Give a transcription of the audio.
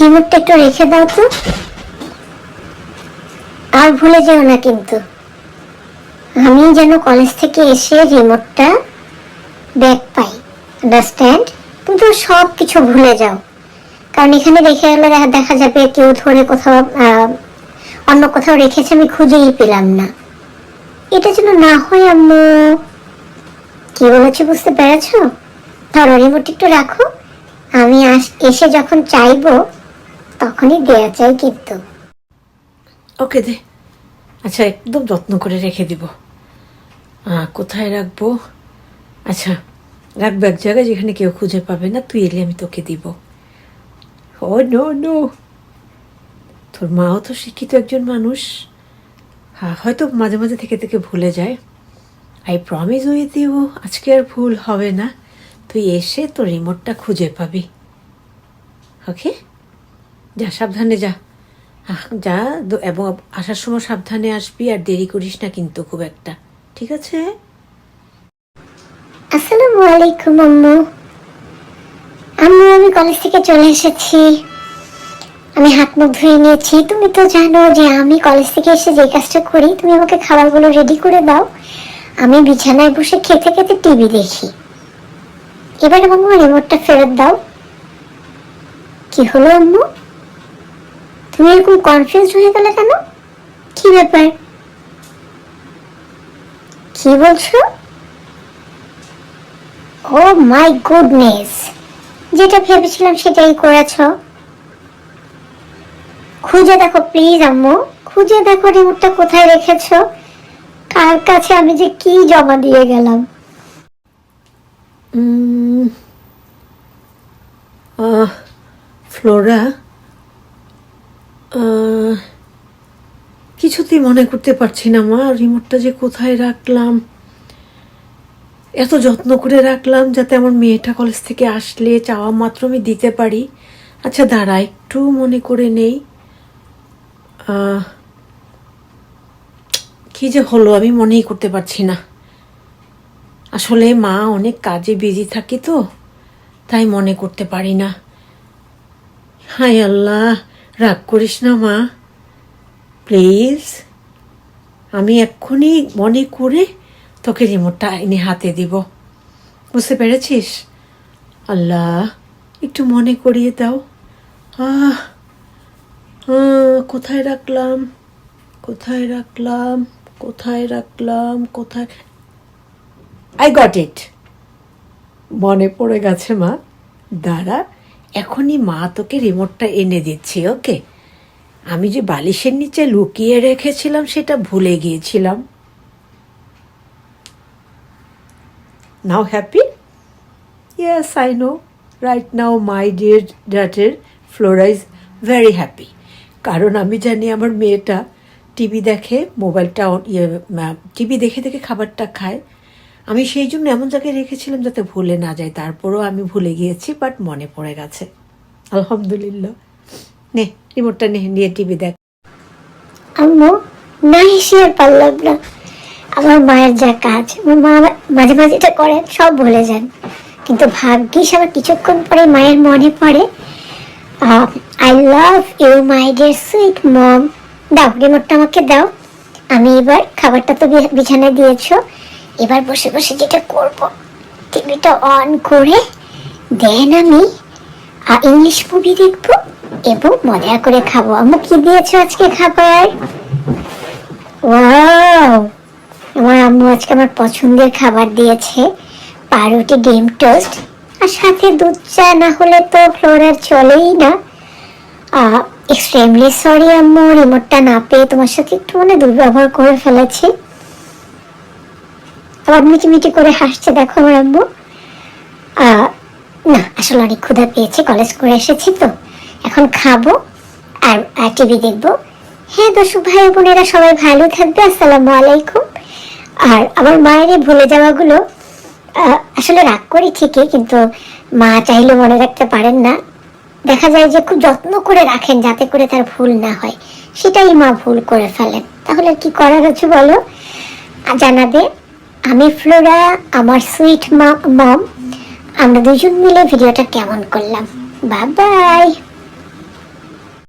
রিমোটটা একটু রেখে দাও তো। আর ভুলে যেও না কিন্তু। আমি যেন কলেজ থেকে এসে রিমোটটা ব্যাক পাই আন্ডারস্ট্যান্ড তুমি তো সব কিছু ভুলে যাও। কারণ এখানে রেখে গেলে দেখা- দেখা যাবে কেউ ধরে কোথাও অন্য কোথাও রেখেছে, আমি খুঁজেই পেলাম না। এটা যেন না হয় আম্মু। কি বলেছি, বুঝতে পেরেছ? ধরো রিমোট একটু রাখো। আমি এসে যখন চাইব তখনই দেয়া চাই কিন্তু। ওকে দে। আচ্ছা একদম যত্ন করে রেখে দিব। কোথায় রাখব? আচ্ছা রাখব এক জায়গায় যেখানে কেউ খুঁজে পাবে না, তুই এলে আমি তোকে দিব। Oh, no no. তোর মাও তো শিক্ষিত একজন মানুষ। হ্যাঁ হয়তো মাঝে মাঝে থেকে থেকে ভুলে যায়। আই প্রমিস উইথ ইউ আজকে আর ভুল হবে না। তুই এসে তোর রিমোটটা খুঁজে পাবি। ওকে? যা, সাবধানে যা। যা এবং আসার সময় সাবধানে আসবি আর দেরি করিস না কিন্তু খুব একটা। ঠিক আছে? আসসালামু আলাইকুম, আম্মু। আম্মু, আমি কলেজ থেকে চলে এসেছি। আমি হাত মুখ ধুয়ে নিয়েছি। তুমি তো জানো যে আমি কলেজ থেকে এসে যে কাজটা করি, তুমি আমাকে খাবারগুলো রেডি করে দাও। আমি বিছানায় বসে খেতে খেতে টিভি দেখি। এবার, আম্মু রিমোটটা ফেরত দাও। কি হলো, আম্মু? তুমি এরকম কনফিউজ হয়ে গেলে কেন? কি ব্যাপার? কি বলছো? ও মাই গুডনেস যেটা ভেবেছিলাম সেটাই করেছ। খুঁজে দেখো প্লিজ আম্মু, খুঁজে দেখো রিমোটটা কোথায় রেখেছ, কার কাছে আমি যে কি জমা দিয়ে গেলাম। ফ্লোরা আহ, কিছুতেই মনে করতে পারছি না, মা। রিমোটটা যে কোথায় রাখলাম? এত যত্ন করে রাখলাম যাতে আমার মেয়েটা কলেজ থেকে আসলে চাওয়া মাত্র আমি দিতে পারি। আচ্ছা দাঁড়া, একটু মনে করে নেই। কি যে হলো আমি মনেই করতে পারছি না। আসলে মা অনেক কাজে বিজি থাকি তো, তাই মনে করতে পারি না। হায় আল্লাহ, রাগ করিস না, মা। প্লিজ, আমি এক্ষুনি মনে করে তোকে রিমোটটা এনে হাতে দিব। বুঝতে পেরেছিস? আল্লাহ, একটু মনে করিয়ে দাও। আহ কোথায় রাখলাম? কোথায় রাখলাম? কোথায় রাখলাম? কোথায়? আই গট ইট মনে পড়ে গেছে মা। দাঁড়া, এখনই মা তোকে রিমোটটা এনে দিচ্ছি ওকে আমি যে বালিশের নিচে লুকিয়ে রেখেছিলাম, সেটা ভুলে গিয়েছিলাম। Now happy yes I know right now my dear daughter Flora is very happy কারণ আমি জানি আমার মেয়েটা টিভি দেখে, মোবাইলটা ইয়ে টিভি দেখে দেখে খাবারটা খায়। আমি সেই জন্য এমন জায়গায় রেখেছিলাম যাতে ভুলে না যায়। তারপরেও আমি ভুলে গিয়েছি বাট মনে পড়ে গেছে। আলহামদুলিল্লাহ। নে রিমোটটা নে, নিয়ে টিভি দেখ। আম্মু না পারলাম না। আমার মায়ের যা কাজ মা মাঝে মাঝে এটা করেন, সব ভুলে যান। কিন্তু ভাগ্যিস কিছুক্ষণ পরে মায়ের মনে পড়ে I love you my dear sweet mom দাও রিমোটটা আমাকে দাও। আমি এবার খাবারটা তো বিছানায় দিয়েছ। এবার বসে বসে যেটা করব টিভিটা অন করে, দেন আমি ইংলিশ মুভি দেখব। এবং মজা করে খাব। আম্মু, কি দিয়েছ আজকে খাবার? ওয়াও! আমার আম্মু আজকে আমার পছন্দের খাবার দিয়েছে, পাউরুটি ডিম টোস্ট। আর সাথে দুধ চা, না হলে তো ফ্লোরার চলেই না। এক্সট্রিমলি সরি আম্মু রিমোটটা না পেয়ে তোমার সাথে একটু মানে দুর্ব্যবহার করে ফেলেছি। আবার মিটিমিটি করে হাসছে, দেখো আমার আম্মু। না, আসলে অনেক ক্ষুধা পেয়েছে কলেজ করে এসেছি তো। এখন খাব আর টিভি দেখব। হ্যাঁ দর্শক ভাই বোনেরা, সবাই ভালো থাকবে, আসসালামু আলাইকুম। আর আমার মায়ের এই ভুলে যাওয়াগুলো আসলে রাগ করি ঠিকই, কিন্তু মা চাইলে মনে রাখতে পারেন না। দেখা যায় যে খুব যত্ন করে রাখেন যাতে করে তার ভুল না হয়। সেটাই মা ভুল করে ফেলেন। তাহলে কি করার আছে বলো? জানাবে, আমি ফ্লোরা, আমার সুইট মম, আমরা দুজন মিলে ভিডিওটা কেমন করলাম। Bye bye